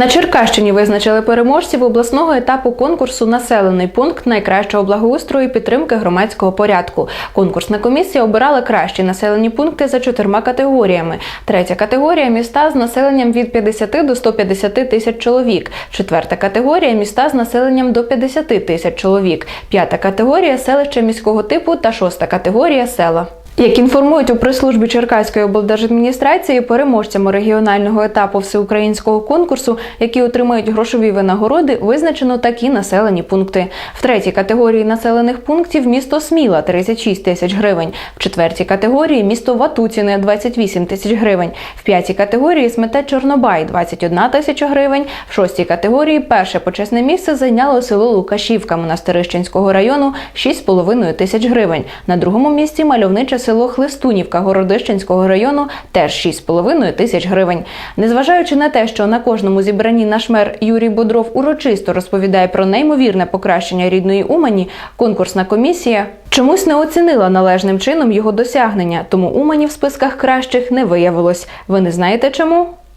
На Черкащині визначили переможців обласного етапу конкурсу Населений пункт найкращого благоустрою і підтримки громадського порядку. Конкурсна комісія обирала кращі населені пункти за чотирма категоріями. Третя категорія міста з населенням від 50 до 150 тисяч чоловік. Четверта категорія міста з населенням до 50 тисяч чоловік. П'ята категорія селища міського типу та шоста категорія села. Як інформують у прес-службі Черкаської облдержадміністрації, переможцями регіонального етапу всеукраїнського конкурсу, які отримають грошові винагороди, визначено такі населені пункти. В третій категорії населених пунктів місто Сміла 36 тисяч гривень, в четвертій категорії місто Ватуціне 28 тисяч гривень, в п'ятій категорії Смете Чорнобай 21 тисяча гривень, в шостій категорії перше почесне місце зайняло село Лукашівка Монастирищенського району 6,5 тисяч гривень. На другому місці мальовниче село Хлистунівка Городищенського району теж 6,5 тисяч гривень. Незважаючи на те, що на кожному зібранні наш мер Юрій Бодров урочисто розповідає про неймовірне покращення рідної Умані, конкурсна комісія чомусь не оцінила належним чином його досягнення, тому Умані в списках кращих не виявилось. Ви не знаєте чому?